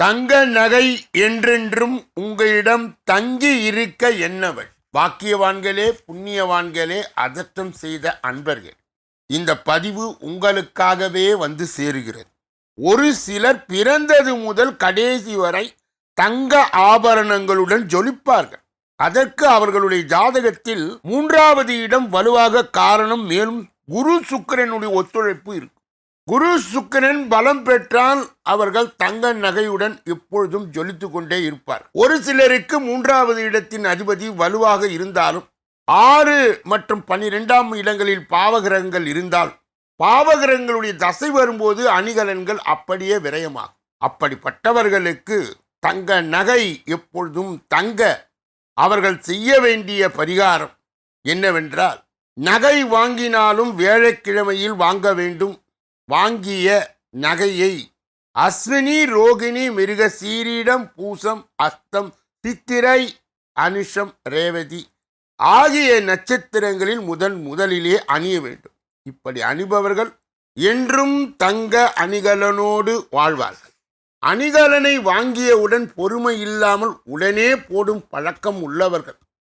தங்க நகை என்றென்றும் உங்களிடம் தங்கி இருக்க என்னவள்? வாக்கியவான்களே புண்ணியவான்களே அதற்றம் செய்த அன்பர்கள். இந்த பதிவு உங்களுக்காகவே வந்து சேருகிறது. ஒரு சிலர் பிறந்தது முதல் கடைசி வரை தங்க ஆபரணங்களுடன் ஜொலிப்பார்கள். அதற்கு அவர்களுடைய ஜாதகத்தில் மூன்றாவது இடம் வலுவாக காரணம் மேலும் குரு சுக்கிரனுடைய ஒத்துழைப்பு இருக்கும். குரு சுக்கரன் பலம் பெற்றால் அவர்கள் தங்க நகையுடன் எப்பொழுதும் ஜொலித்து கொண்டே இருப்பார். ஒரு சிலருக்கு மூன்றாவது இடத்தின் அதிபதி வலுவாக இருந்தாலும் ஆறு மற்றும் பன்னிரெண்டாம் இடங்களில் பாவகிரகங்கள் இருந்தால் பாவகிரகங்களுடைய தசை வரும்போது அணிகலன்கள் அப்படியே விரயமாகும். அப்படிப்பட்டவர்களுக்கு தங்க நகை எப்பொழுதும் தங்க அவர்கள் செய்ய வேண்டிய பரிகாரம் என்னவென்றால் நகை வாங்கினாலும் வேலைக்கிழமையில் வாங்க வேண்டும் வாங்கிய நகையை அஸ்வினி ரோகிணி மிருக சீரீடம் பூசம் அஸ்தம் சித்திரை அனுஷம் ரேவதி ஆகிய நட்சத்திரங்களில் முதன் முதலிலே அணிய வேண்டும். இப்படி அணிபவர்கள் என்றும் தங்க அணிகலனோடு வாழ்வார்கள். அணிகலனை வாங்கியவுடன் பொறுமை இல்லாமல் உடனே போடும் பழக்கம் உள்ளவர்கள்.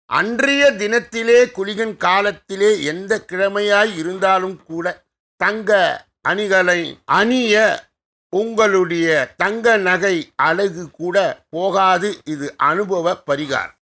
அன்றைய தினத்திலே குளிகன் காலத்திலே எந்த கிழமையாய் இருந்தாலும் கூட தங்க அணிகளை அணிய உங்களுடைய தங்க நகை அழகு கூட போகாது. இது அனுபவ பரிகாரம்.